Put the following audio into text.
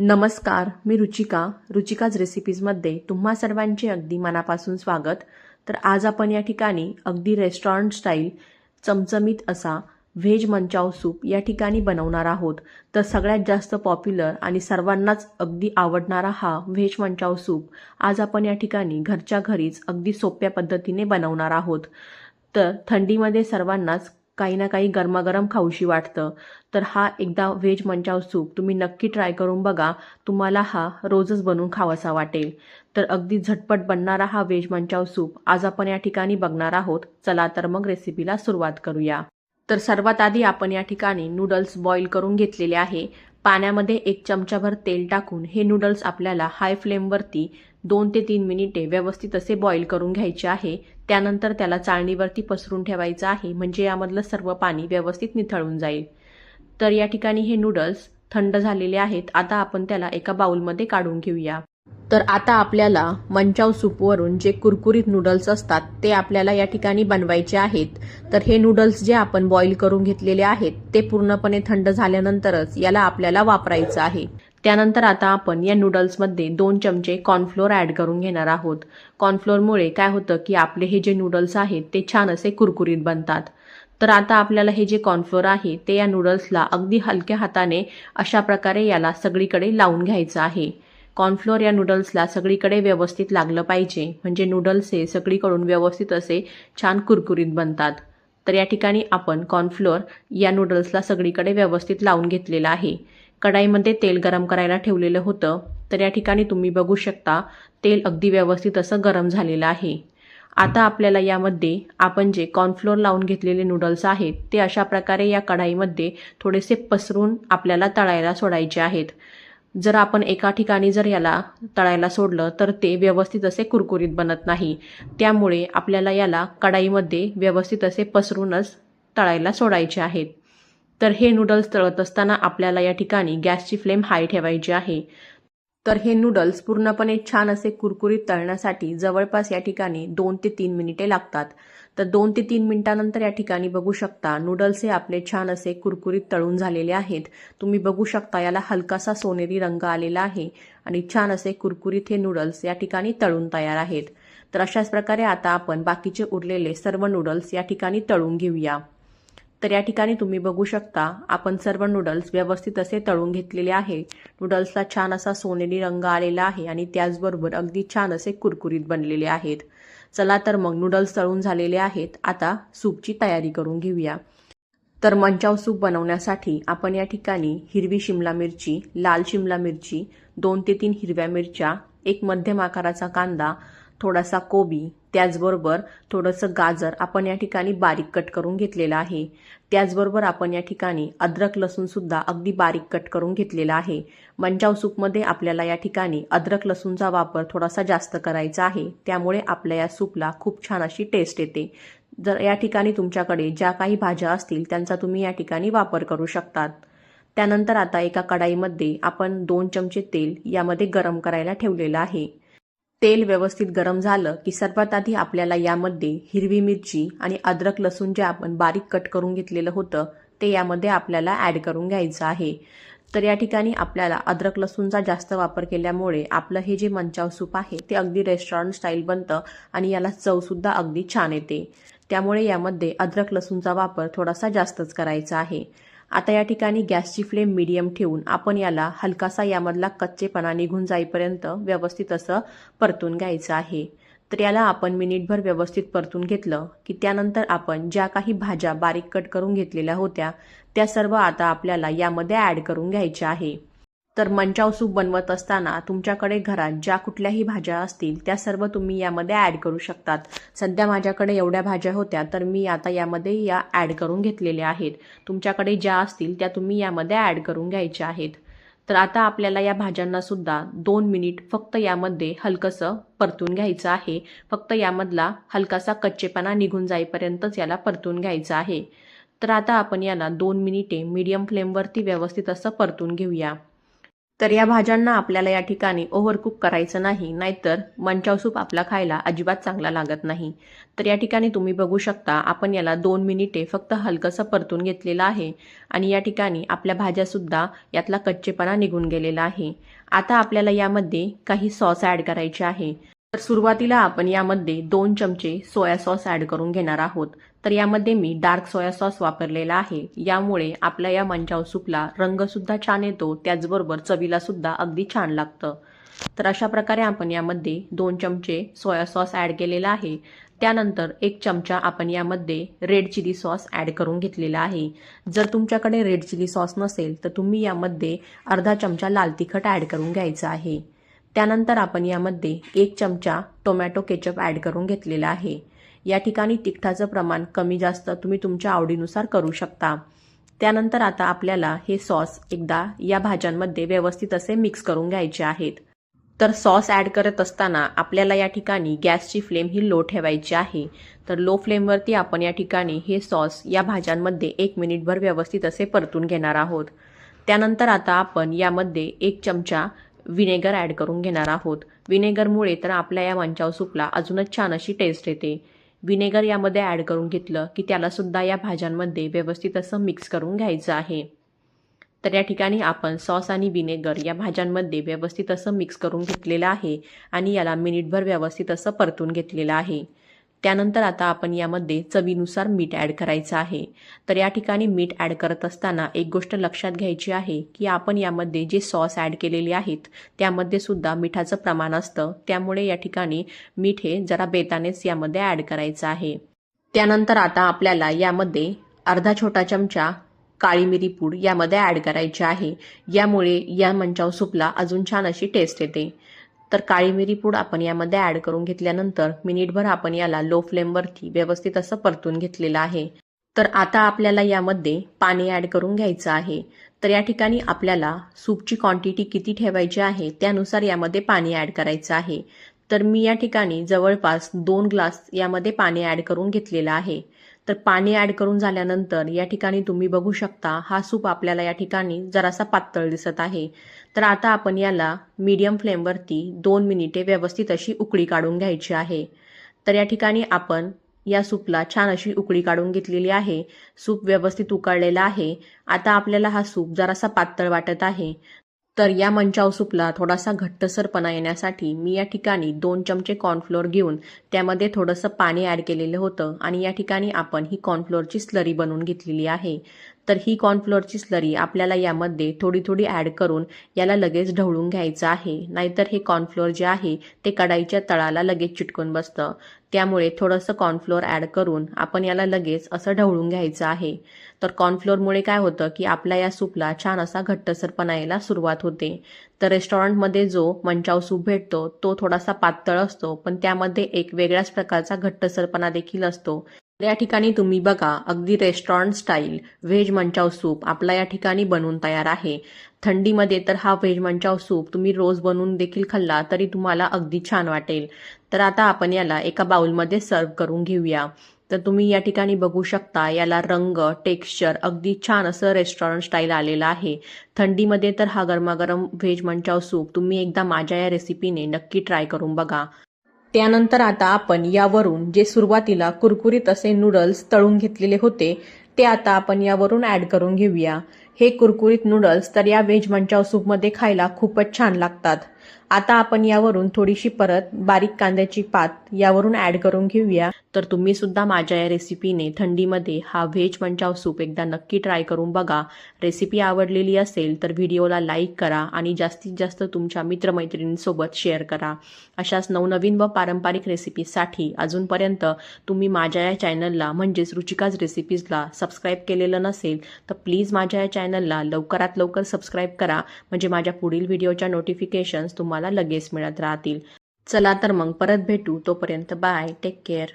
नमस्कार मी रुचिका. रुचिकाज रेसिपीजमध्ये तुम्हा सर्वांचे अगदी मनापासून स्वागत. तर आज आपण या ठिकाणी अगदी रेस्टॉरंट स्टाईल चमचमीत असा व्हेज मंचाव सूप या ठिकाणी बनवणार आहोत. तर सगळ्यात जास्त पॉप्युलर आणि सर्वांनाच अगदी आवडणारा हा व्हेज मंचाव सूप आज आपण या ठिकाणी घरच्या घरीच अगदी सोप्या पद्धतीने बनवणार आहोत. तर थंडीमध्ये सर्वांनाच काही ना काही गरमागरम खाऊशी वाटतं. तर हा एकदा व्हेज मंचाव सूप तुम्ही नक्की ट्राय करून बघा. तुम्हाला हा रोजच बनवून खावासा वाटेल. तर अगदी झटपट बनणारा हा व्हेज मंचाव सूप आज आपण या ठिकाणी बघणार आहोत. चला तर मग रेसिपीला सुरुवात करूया. तर सर्वात आधी आपण या ठिकाणी नूडल्स बॉईल करून घेतलेले आहे. पाण्यामध्ये एक चमचाभर तेल टाकून हे नूडल्स आपल्याला हाय फ्लेमवरती दोन ते तीन मिनिटे व्यवस्थित असे बॉईल करून घ्यायचे आहे. त्यानंतर त्याला चाळणीवरती पसरून ठेवायचं आहे. म्हणजे यामधलं सर्व पाणी व्यवस्थित निथळून जाईल. तर या ठिकाणी हे नूडल्स थंड झालेले आहेत. आता आपण त्याला एका बाउलमध्ये काढून घेऊया. तर आता आपल्याला मंचाव सूपवरून जे कुरकुरीत नूडल्स असतात ते आपल्याला या ठिकाणी बनवायचे आहेत. तर हे नूडल्स जे आपण बॉईल करून घेतलेले आहेत ते पूर्णपणे थंड झाल्यानंतरच याला आपल्याला वापरायचं आहे. त्यानंतर आता आपण या नूडल्समध्ये दोन चमचे कॉर्नफ्लोअर ॲड करून घेणार आहोत. कॉर्नफ्लोअरमुळे काय होतं की आपले हे जे नूडल्स आहेत ते छान असे कुरकुरीत बनतात. तर आता आपल्याला हे जे कॉर्नफ्लोअर आहे ते या नूडल्सला अगदी हलक्या हाताने अशा प्रकारे याला सगळीकडे लावून घ्यायचं आहे. कॉर्नफ्लोअर या नूडल्सला सगळीकडे व्यवस्थित लागलं पाहिजे. म्हणजे नूडल्स हे सगळीकडून व्यवस्थित असे छान कुरकुरीत बनतात. तर या ठिकाणी आपण कॉर्नफ्लोअर या नूडल्सला सगळीकडे व्यवस्थित लावून घेतलेलं आहे. कढाईमध्ये तेल गरम करायला ठेवलेलं होतं. तर या ठिकाणी तुम्ही बघू शकता तेल अगदी व्यवस्थित असं गरम झालेलं आहे. आता आपल्याला यामध्ये आपण जे कॉर्नफ्लोअर लावून घेतलेले नूडल्स आहेत ते अशा प्रकारे या कढाईमध्ये थोडेसे पसरून आपल्याला तळायला सोडायचे आहेत. जर आपण एका ठिकाणी जर याला तळायला सोडलं तर ते व्यवस्थित असे कुरकुरीत बनत नाही. त्यामुळे आपल्याला याला कढाईमध्ये व्यवस्थित असे पसरूनच तळायला सोडायचे आहेत. तर हे नूडल्स तळत असताना आपल्याला या ठिकाणी गॅसची फ्लेम हाय ठेवायची आहे. तर हे नूडल्स पूर्णपणे छान असे कुरकुरीत तळण्यासाठी जवळपास या ठिकाणी दोन ते तीन मिनिटे लागतात. तर दोन ते तीन मिनिटानंतर या ठिकाणी बघू शकता नूडल्स हे आपले छान असे कुरकुरीत तळून झालेले आहेत. तुम्ही बघू शकता याला हलकासा सोनेरी रंग आलेला आहे आणि छान असे कुरकुरीत हे नूडल्स या ठिकाणी तळून तयार आहेत. तर अशाच प्रकारे आता आपण बाकीचे उरलेले सर्व नूडल्स या ठिकाणी तळून घेऊया. तर या ठिकाणी तुम्ही बघू शकता आपण सर्व नूडल्स व्यवस्थित असे तळून घेतलेले आहे. नूडल्सला छान असा सोनेरी रंग आलेला आहे आणि त्याचबरोबर अगदी छान असे कुरकुरीत बनलेले आहेत. चला तर मग नूडल्स तळून झालेले आहेत. आता सूपची तयारी करून घेऊया. तर मंचाव सूप बनवण्यासाठी आपण या ठिकाणी हिरवी शिमला मिरची लाल शिमला मिरची दोन ते तीन हिरव्या मिरच्या एक मध्यम आकाराचा कांदा थोडासा कोबी त्याचबरोबर थोडंसं गाजर आपण या ठिकाणी बारीक कट करून घेतलेलं आहे. त्याचबरोबर आपण या ठिकाणी अद्रक लसूणसुद्धा अगदी बारीक कट करून घेतलेला आहे. मंचाव सूपमध्ये आपल्याला या ठिकाणी अद्रक लसूणचा वापर थोडासा जास्त करायचा आहे. त्यामुळे आपल्या या सूपला खूप छान अशी टेस्ट येते. जर या ठिकाणी तुमच्याकडे ज्या काही भाज्या असतील त्यांचा तुम्ही या ठिकाणी वापर करू शकतात. त्यानंतर आता एका कढाईमध्ये आपण दोन चमचे तेल यामध्ये गरम करायला ठेवलेलं आहे. तेल व्यवस्थित गरम झालं की सर्वात आधी आपल्याला यामध्ये हिरवी मिरची आणि अद्रक लसूण जे आपण बारीक कट करून घेतलेलं होतं ते यामध्ये आपल्याला ॲड करून घ्यायचं आहे. तर या ठिकाणी आपल्याला अद्रक लसूणचा जास्त वापर केल्यामुळे आपलं हे जे मंचाव सूप आहे ते अगदी रेस्टॉरंट स्टाईल बनतं आणि याला चवसुद्धा अगदी छान येते. त्यामुळे यामध्ये अद्रक लसूणचा वापर थोडासा जास्तच करायचा आहे. आता या ठिकाणी गॅसची फ्लेम मिडियम ठेवून आपण याला हलकासा यामधला कच्चेपणा निघून जाईपर्यंत व्यवस्थित असं परतून घ्यायचं आहे. तर याला आपण मिनिटभर व्यवस्थित परतून घेतलं की त्यानंतर आपण ज्या काही भाज्या बारीक कट करून घेतलेल्या होत्या त्या सर्व आता आपल्याला यामध्ये ॲड करून घ्यायच्या आहे. तर मंचाव सूप बनवत असताना तुमच्याकडे घरात ज्या कुठल्याही भाज्या असतील त्या सर्व तुम्ही यामध्ये ॲड करू शकतात. सध्या माझ्याकडे एवढ्या भाज्या होत्या तर मी आता यामध्ये या ॲड करून घेतलेल्या आहेत. तुमच्याकडे ज्या असतील त्या तुम्ही यामध्ये ॲड करून घ्यायच्या आहेत. तर आता आपल्याला या भाज्यांनासुद्धा दोन मिनिट फक्त यामध्ये हलकंसं परतून घ्यायचं आहे. फक्त यामधला हलकासा कच्चेपणा निघून जाईपर्यंतच याला परतून घ्यायचं आहे. तर आता आपण याला दोन मिनिटे मीडियम फ्लेमवरती व्यवस्थित असं परतून घेऊया. तर या भाज्यांना आपल्याला या ठिकाणी ओव्हरकुक करायचं नाही नाहीतर मंचाव सूप आपला खायला अजिबात चांगला लागत नाही. तर या ठिकाणी तुम्ही बघू शकता आपण याला दोन मिनिटे फक्त हलकंसं परतून घेतलेलं आहे आणि या ठिकाणी आपल्या भाज्यासुद्धा यातला कच्चेपणा निघून गेलेला आहे. आता आपल्याला यामध्ये काही सॉस ॲड करायचे आहे. तर सुरुवातीला आपण यामध्ये दोन चमचे सोया सॉस ॲड करून घेणार आहोत. तर यामध्ये मी डार्क सोया सॉस वापरलेला आहे. यामुळे आपल्या या मंचाव सूपला रंगसुद्धा छान येतो त्याचबरोबर चवीला सुद्धा अगदी छान लागतं. तर अशा प्रकारे आपण यामध्ये दोन चमचे सोया सॉस ॲड केलेला आहे. त्यानंतर एक चमचा आपण यामध्ये रेड चिली सॉस ॲड करून घेतलेला आहे. जर तुमच्याकडे रेड चिली सॉस नसेल तर तुम्ही यामध्ये अर्धा चमचा लाल तिखट ॲड करून घ्यायचं आहे. त्यानंतर आपण यामध्ये एक चमचा टोमॅटो केचप ॲड करून घेतलेला आहे. या ठिकाणी तिखटाचं प्रमाण कमी जास्त तुम्ही तुमच्या आवडीनुसार करू शकता. त्यानंतर आता आपल्याला हे सॉस एकदा या भाज्यांमध्ये व्यवस्थित असे मिक्स करून घ्यायचे आहेत. तर सॉस ॲड करत असताना आपल्याला या ठिकाणी गॅसची फ्लेम ही लो ठेवायची आहे. तर लो फ्लेमवरती आपण या ठिकाणी हे सॉस या भाज्यांमध्ये एक मिनिटभर व्यवस्थित असे परतून घेणार आहोत. त्यानंतर आता आपण यामध्ये एक चमचा विनेगर ॲड करून घेणार आहोत. विनेगरमुळे तर आपल्या या मंचाव सूपला अजूनच छान अशी टेस्ट येते. विनेगर यामध्ये ॲड करून घेतलं की त्यालासुद्धा या भाज्यांमध्ये व्यवस्थित असं मिक्स करून घ्यायचं आहे. तर या ठिकाणी आपण सॉस आणि विनेगर या भाज्यांमध्ये व्यवस्थित असं मिक्स करून घेतलेलं आहे आणि याला मिनिटभर व्यवस्थित असं परतून घेतलेलं आहे. त्यानंतर आता आपण यामध्ये चवीनुसार मीठ ॲड करायचं आहे. तर या ठिकाणी मीठ ॲड करत असताना एक गोष्ट लक्षात घ्यायची आहे की आपण यामध्ये जे सॉस ॲड केलेले आहेत त्यामध्ये सुद्धा मिठाचं प्रमाण असतं. त्यामुळे या ठिकाणी मीठ हे जरा बेतानेच यामध्ये ॲड करायचं आहे. त्यानंतर आता आपल्याला यामध्ये अर्धा छोटा चमचा काळी मिरी पूड यामध्ये ॲड करायची आहे. यामुळे या मंचाव सूपला अजून छान अशी टेस्ट येते. तर काळी मिरी पूड आपण यामध्ये ॲड करून घेतल्यानंतर मिनिटभर आपण याला लो फ्लेमवरती व्यवस्थित असं परतून घेतलेलं आहे. तर आता आपल्याला यामध्ये पाणी ॲड करून घ्यायचं आहे. तर या ठिकाणी आपल्याला सूपची क्वांटिटी किती ठेवायची आहे त्यानुसार यामध्ये पाणी ॲड करायचं आहे. तर मी या ठिकाणी जवळपास दोन ग्लास यामध्ये पाणी ॲड करून घेतलेलं आहे. तर पाणी ॲड करून झाल्यानंतर या ठिकाणी तुम्ही बघू शकता हा सूप आपल्याला या ठिकाणी जरासा पातळ दिसत आहे. तर आता आपण याला मीडियम फ्लेमवरती दोन मिनिटे व्यवस्थित अशी उकळी काढून घ्यायची आहे. तर या ठिकाणी आपण या सूपला छान अशी उकळी काढून घेतलेली आहे. सूप व्यवस्थित उकळलेला आहे. आता आपल्याला हा सूप जरासा पातळ वाटत आहे. तर या मंचाव सूपला थोडासा घट्टसरपणा येण्यासाठी मी या ठिकाणी दोन चमचे कॉर्नफ्लोअर घेऊन त्यामध्ये थोडंसं पाणी ॲड केलेलं होतं. आणि या ठिकाणी आपण ही कॉर्नफ्लोअरची स्लरी बनवून घेतलेली आहे. तर ही कॉर्नफ्लोअरची स्लरी आपल्याला यामध्ये थोडी थोडी ॲड करून याला लगेच ढवळून घ्यायचं आहे. नाहीतर हे कॉर्नफ्लोअर जे आहे ते कढाईच्या तळाला लगेच चिटकून बसतं. त्यामुळे थोडंसं कॉर्नफ्लोअर ॲड करून आपण याला लगेच असं ढवळून घ्यायचं आहे. तर कॉर्नफ्लोअरमुळे काय होतं की आपल्या या सूपला छान असा घट्टसरपणा यायला सुरुवात होते. तर रेस्टॉरंटमध्ये जो मंचाव सूप भेटतो तो थोडासा पातळ असतो पण त्यामध्ये एक वेगळ्याच प्रकारचा घट्टसरपणा देखील असतो. या ठिकाणी तुम्ही बघा अगदी restaurant style veg manchow soup आपला या ठिकाणी बनवून तयार आहे. थंडीमध्ये तर हा व्हेज मंचाव सूप तुम्ही रोज बनवून देखील खाल्ला तरी तुम्हाला अगदी छान वाटेल. तर आता आपण याला एका बाउलमध्ये सर्व करून घेऊया. तर तुम्ही या ठिकाणी बघू शकता याला रंग टेक्स्चर अगदी छान असं रेस्टॉरंट स्टाईल आलेलं आहे. थंडीमध्ये तर हा गरमागरम व्हेज मंचाव सूप तुम्ही एकदा माझ्या या रेसिपीने नक्की ट्राय करून बघा. त्यानंतर आता आपण यावरून जे सुरुवातीला कुरकुरीत असे नूडल्स तळून घेतलेले होते ते आता आपण यावरून ॲड करून घेऊया. हे कुरकुरीत नूडल्स तर या व्हेज मंचाव सूपमध्ये खायला खूपच छान लागतात. आता आपण यावरून थोडीशी परत बारीक कांद्याची पात यावरून ॲड करून घेऊया. तर तुम्ही सुद्धा माझ्या या रेसिपीने थंडीमध्ये हा व्हेज मंचाव सूप एकदा नक्की ट्राय करून बघा. रेसिपी आवडलेली असेल तर व्हिडिओला लाईक करा आणि जास्तीत जास्त तुमच्या मित्रमैत्रिणींसोबत शेअर करा. अशाच नवनवीन व पारंपरिक रेसिपीसाठी अजूनपर्यंत तुम्ही माझ्या या चॅनलला म्हणजेच रुचिकाज रेसिपीजला सबस्क्राईब केलेलं नसेल तर प्लीज माझ्या या चॅनलला लवकरात लवकर सबस्क्राईब करा. म्हणजे माझ्या पुढील व्हिडिओच्या नोटिफिकेशन्स तुम्हाला लगेच मिळत राहतील. चला तर मग परत भेटू. तोपर्यंत बाय. Take care